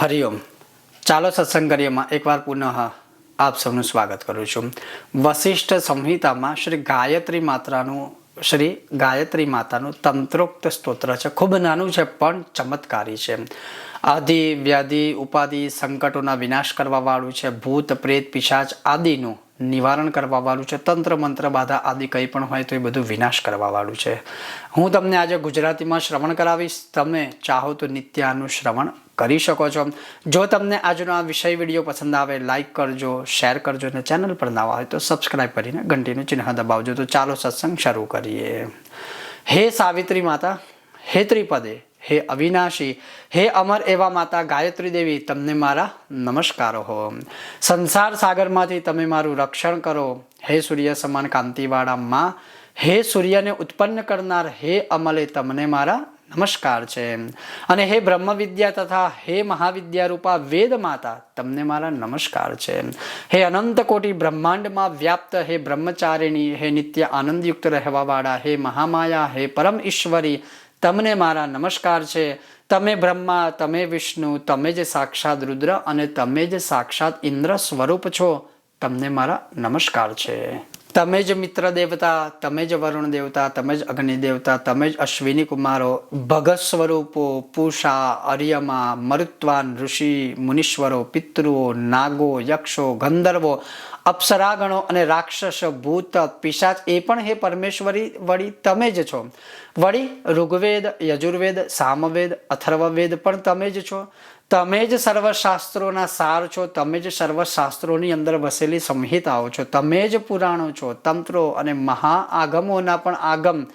હરિઓમ. ચાલો સત્સંગ કરીએમાં એકવાર પુનઃ આપ સૌનું સ્વાગત કરું છું. વશિષ્ઠ સંહિતામાં શ્રી ગાયત્રી માત્રાનું, શ્રી ગાયત્રી માતાનું તંત્રોક્ત સ્તોત્ર છે. ખૂબ નાનું છે, પણ ચમત્કારી છે. આદિ વ્યાધિ, ઉપાધિ, સંકટોના વિનાશ કરવાવાળું છે. ભૂત, પ્રેત, પિશાચ આદિનું નિવારણ કરવાવાળું છે. તંત્ર, મંત્ર, બાધા આદિ કંઈ પણ હોય તો એ બધું વિનાશ કરવાવાળું છે. હું તમને આજે ગુજરાતીમાં શ્રવણ કરાવીશ. તમે ચાહો તો નિત્યાનું શ્રવણ કરી શકો છો. જો તમને આજનો આ વિષય વીડિયો પસંદ આવે લાઇક કરજો શેર કરજો અને ચેનલ પર નવા હોય તો સબસ્ક્રાઇબ કરીને ઘંટીનું ચિહ્ન દબાવજો. તો ચાલો સત્સંગ શરૂ કરીએ. હે સાવિત્રી માતા, હે ત્રિપદે, હે અવિનાશી, હે અમર એવા માતા, ગાયત્રી દેવી, તમને મારા નમસ્કારો હો. સંસાર સાગરમાંથી તમે મારું રક્ષણ કરો. હે સૂર્ય સમાન કાંતિવાળા માં, હે સૂર્યને ઉત્પન્ન કરનાર, હે અમલે તમને મારા નમસ્કાર છે. અને હે બ્રહ્મ વિદ્યા તથા હે મહાવિદ્યા રૂપા વેદ માતા તમને મારા નમસ્કાર છે. હે અનંત કોટી બ્રહ્માંડમાં વ્યાપ્ત હે બ્રહ્મચારિણી, હે નિત્ય આનંદયુક્ત રહેવાવાળા, હે મહામાયા, હે પરમ ઈશ્વરી, તમને મારા નમસ્કાર છે. તમે બ્રહ્મા, તમે વિષ્ણુ, તમે જે સાક્ષાત રુદ્ર અને તમે જે સાક્ષાત ઇન્દ્ર સ્વરૂપ છો. તમને મારા નમસ્કાર છે. તમે જ મિત્ર દેવતા, તમે જ વરુણ દેવતા, તમે જ અગ્નિ દેવતા, તમે જ અશ્વિની કુમારો, ભગત સ્વરૂપો, પૂષા, અર્યમા, મરુત્વાન ઋષિ, મુનીશ્વરો, પિતૃઓ, નાગો, યક્ષો, ગંધર્વો અપ્સરાગણો અને રાક્ષસ ભૂત, પિશાચ, એ પણ હે પરમેશ્વરી વળી તમે જ છો. વળી ઋગ્વેદ, યજુર્વેદ, સામવેદ, અથર્વવેદ પણ તમે જ છો. તમે જ સર્વશાસ્ત્રોના સાર છો, તમે જ સર્વશાસ્ત્રોની અંદર વસેલી સંહિતાઓ છો. તમે જ પુરાણો છો, તંત્રો અને મહાઆગમોના પણ આગમ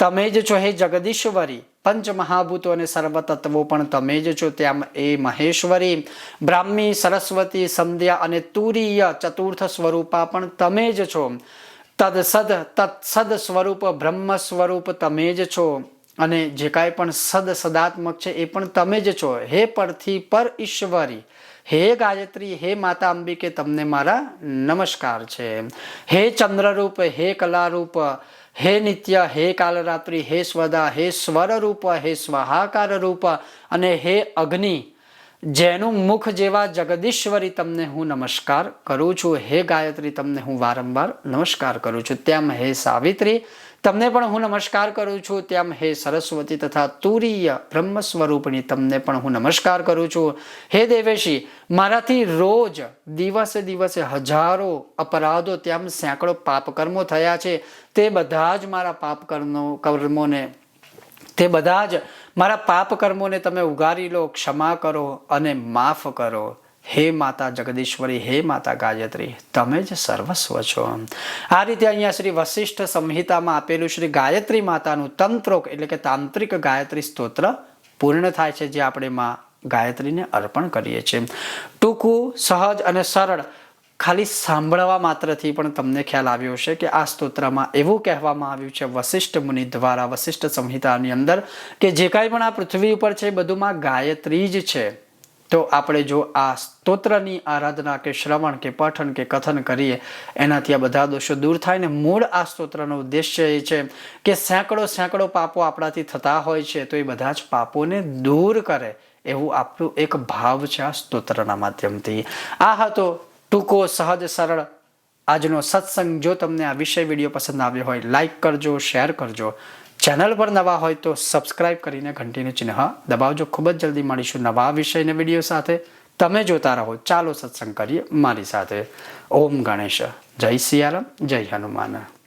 તમે જ છો હે જગદીશ્વરી. પંચ મહાભૂતો અને સર્વતત્વો પણ તમે જ છો ત્યાં એ મહેશ્વરી. બ્રાહ્મી, સરસ્વતી, સંધ્યા અને તુરીય ચતુર્થ સ્વરૂપા પણ તમે જ છો. તદસદ, તત્સદ સ્વરૂપ, બ્રહ્મ સ્વરૂપ તમે જ છો. અને જે કાંઈ પણ સદ સદાત્મક છે એ પણ તમે જ છો. હે પરથી પર ઈશ્વરી. હે ગાયત્રી, હે માતા અંબિકે તમને મારા નમસ્કાર છે. હે ચંદ્રરૂપ, હે કલારૂપ હે નિત્ય, હે કાલરાત્રિ, હે સ્વદા, હે સ્વર રૂપ હે સ્વાહાકાર રૂપ અને હે અગ્નિ, જેનું મુખ જેવા જગદીશ્વરી તમને હું નમસ્કાર કરું છું. હે ગાયત્રી, તમને હું વારંવાર નમસ્કાર કરું છું. તેમ હે સાવિત્રી તમને પણ હું નમસ્કાર કરું છું. તેમ હે સરસ્વતી તથા તુરીય બ્રહ્મ સ્વરૂપની તમને પણ હું નમસ્કાર કરું છું. હે દેવેશી, મારાથી રોજ દિવસે દિવસે હજારો અપરાધો તેમ સેંકડો પાપ કર્મો થયા છે. તે બધા જ મારા પાપ કર્મો કર્મોને, તે બધા જ મારા પાપ કર્મોને તમે ઉગારી લો, ક્ષમા કરો અને માફ કરો. હે માતા જગદીશ્વરી, હે માતા ગાયત્રી, તમે જ સર્વસ્વ છો. આ રીતે અહીંયા શ્રી વશિષ્ઠ સંહિતામાં આપેલું શ્રી ગાયત્રી માતાનું તંત્રોક એટલે કે તાંત્રિક ગાયત્રી સ્તોત્ર પૂર્ણ થાય છે, જે આપણે માં ગાયત્રીને અર્પણ કરીએ છીએ. ટૂંકું, સહજ અને સરળ, ખાલી સાંભળવા માત્રથી પણ તમને ખ્યાલ આવ્યો હશે કે આ સ્તોત્રમાં એવું કહેવામાં આવ્યું છે વશિષ્ઠ મુનિ દ્વારા વશિષ્ઠ સંહિતાની અંદર, કે જે કાંઈ પણ આ પૃથ્વી ઉપર છે બધુંમાં ગાયત્રી જ છે. તો આપણે જો આ સ્તોત્રની આરાધના કે શ્રવણ કે પઠન કે કથન કરીએ, એનાથી આ બધા દોષો દૂર થાય ને મૂળ આ સ્તોત્રનો ઉદ્દેશ્ય એ છે કે સેંકડો સેંકડો પાપો આપણાથી થતા હોય છે, તો એ બધા જ પાપોને દૂર કરે એવું આપણું એક ભાવ છે આ સ્તોત્રના માધ્યમથી. આ હતો ટૂંકો, સહજ, સરળ આજનો સત્સંગ. જો તમને આ વિષય વીડિયો પસંદ આવ્યો હોય લાઈક કરજો શેર કરજો. ચેનલ પર નવા હોય તો સબસ્ક્રાઇબ કરીને ઘંટીનું ચિહ્ન દબાવજો. ખૂબ જ જલ્દી મળીશું નવા વિષયને વીડિયો સાથે. તમે જોતા રહો. ચાલો સત્સંગ કરીએ મારી સાથે. ઓમ ગણેશ. જય સિયારામ જય હનુમાન.